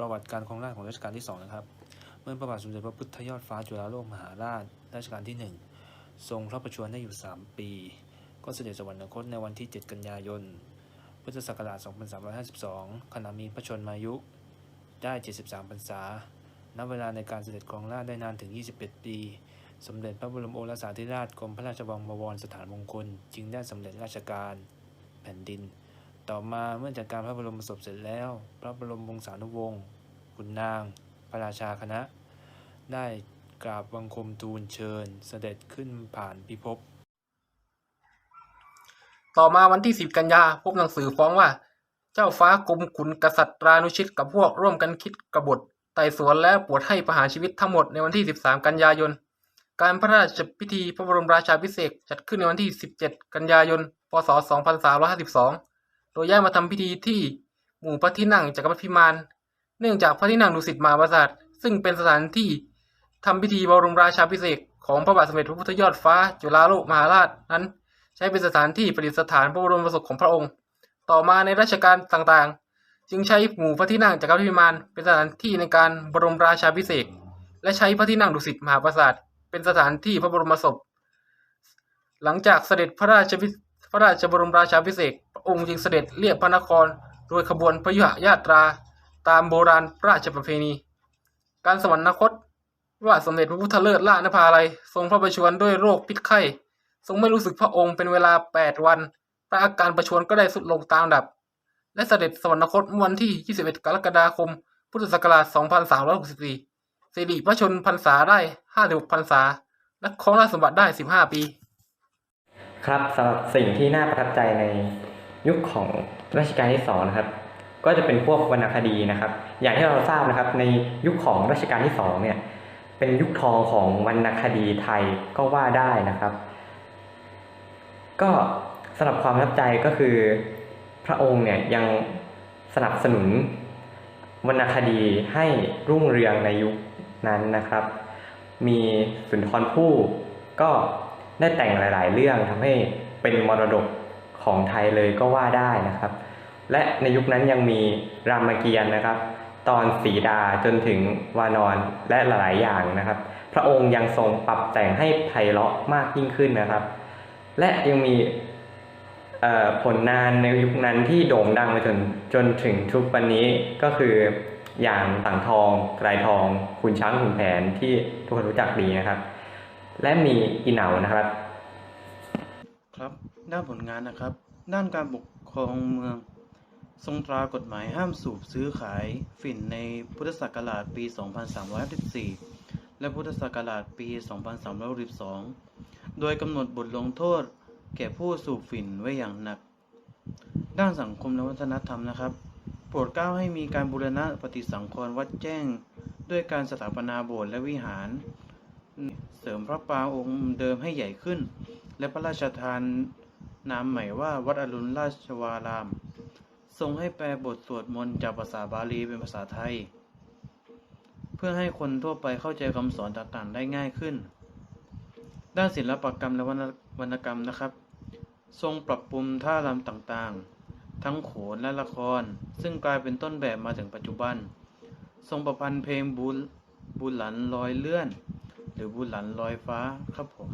ประวัติการครองราชของรัชกาลที่สองนะครับ เมื่อพระบาทสมเด็จพระพุทธยอดฟ้าจุฬาโลกมหาราชรัชกาลที่หนึ่งทรงพระประชวรได้อยู่ 3 ปี ก็เสด็จสวรรคตในวันที่ 7 กันยายน พุทธศักราช 2352 ขณะมีพระชนมายุได้ 73 พรรษา นับเวลาในการเสด็จครองราชได้นานถึง 21 ปี สมเด็จพระบรมโอรสาธิราชกรมพระราชวังบวรสถานมงคล จึงได้สำเร็จราชการแผ่นดิน ต่อมาเมื่อจัดการพระบรมศพเสร็จแล้ว พระบรมวงศานุวงศ์ขุนนาง พระราชาคณะ ได้กราบบังคมทูลเชิญเสด็จขึ้นผ่านพิภพต่อมาวันที่ 10 กันยาพบหนังสือฟ้องว่า เจ้าฟ้ากรมขุนกษัตรานุชิตกับพวกร่วมกันคิดกบฏไต่สวนและปวดให้ประหารชีวิตทั้งหมดในวันที่ 13 กันยายน การพระราชพิธีพระบรมราชาภิเศษจัดขึ้นในวันที่ 17 กันยายน พศ 2352 โดยย้ายมาทำพิธีที่หมู่พระที่นั่งจักรพรรดิพิมาน เนื่องจากพระที่นั่งดุสิตมหาปราสาทซึ่งเป็นสถานที่ทำพิธีบรมราชาภิเศษของพระบาทสมเด็จพระพุทธยอดฟ้า จุฬาโลกมหาราชนั้น ใช้เป็นสถานที่ประดิษฐานพระบรมศพของพระองค์ ต่อมาในรัชกาลต่างๆ จึงใช้หมู่พระที่นั่งจักรพรรดิพิมานเป็นสถานที่ในการบรมราชาภิเศษและใช้พระที่นั่งดุสิตมหาปราสาทเป็นสถานที่พระบรมศพ หลังจากเสด็จพระราชพิ พระราชบรมราชาภิเษกพระองค์จึงเสด็จเลียบพระนครโดยขบวนพยุหญาตรา ตามโบราณราชประเพณี การสวรรคตว่าสมเด็จพระพุทธเลิศล่านภาลัยทรงพระประชวรด้วยโรคพิษไข้ ทรงไม่รู้สึกพระองค์เป็นเวลา 8 วันพระอาการประชวรก็ได้สุดลงตามลำดับ และเสด็จสวรรคตเมื่อวันที่ 21 กรกฎาคม พุทธศักราช 2364สิริพระชนพรรษาได้ 56พรรษา และครองราชสมบัติได้ 15 ปี ครับสำหรับสิ่งที่น่าประทับใจในยุคของรัชกาลที่สองนะครับ ก็จะเป็นพวกวรรณคดีนะครับ อย่างที่เราทราบนะครับ ในยุคของรัชกาลที่สองเนี่ย เป็นยุคทองของวรรณคดีไทยก็ว่าได้นะครับ ก็สำหรับความประทับใจก็คือ พระองค์เนี่ยยังสนับสนุนวรรณคดีให้รุ่งเรืองในยุคนั้นนะครับ มีสุนทรภู่ก็ ได้แต่งหลาย ๆ เรื่องทำให้เป็นมรดกของไทยเลยก็ว่าได้นะครับ และในยุคนั้นยังมีรามเกียรติ์นะครับ ตอนสีดาจนถึงวานอนและหลาย ๆ อย่างนะครับ พระองค์ยังทรงปรับแต่งให้ไพเราะมากยิ่งขึ้นนะครับ และยังมีผลงานในยุคนั้นที่โด่งดังมาจนจนถึงทุกวันนี้ก็คืออย่างต่างทองไกรทอง คุณช้างขุนแผนที่ทุกคนรู้จักดีนะครับ และมีอีเหนานะครับ ครับด้านผลงานนะครับ ด้านการปกครองเมือง ทรงตรากฎหมายห้ามสูบซื้อขายฝิ่นในพุทธศักราชปี 2314และพุทธศักราชปี 2362 โดยกำหนดบทลงโทษแก่ผู้สูบฝิ่นไว้อย่างหนัก ด้านสังคมและวัฒนธรรมนะครับ โปรดเกล้าให้มีการบูรณะปฏิสังขรณ์วัดแจ้ง ด้วยการสถาปนาโบสถ์และวิหาร เสริมพระปรางองค์เดิมให้ใหญ่ขึ้น และพระราชทานนามใหม่ว่าวัดอรุณราชวาราม ทรงให้แปลบทสวดมนต์จากภาษาบาลีเป็นภาษาไทย เพื่อให้คนทั่วไปเข้าใจคำสอนต่างๆได้ง่ายขึ้น ด้านศิลปกรรมและวรรณกรรมนะครับ ทรงปรับปรุงท่ารำต่างๆ ทั้งโขนและละคร ซึ่งกลายเป็นต้นแบบมาถึงปัจจุบัน ทรงประพันธ์เพลงบุญบุญหลันลอยเลื่อน หรือบุหลันลอยฟ้าครับผม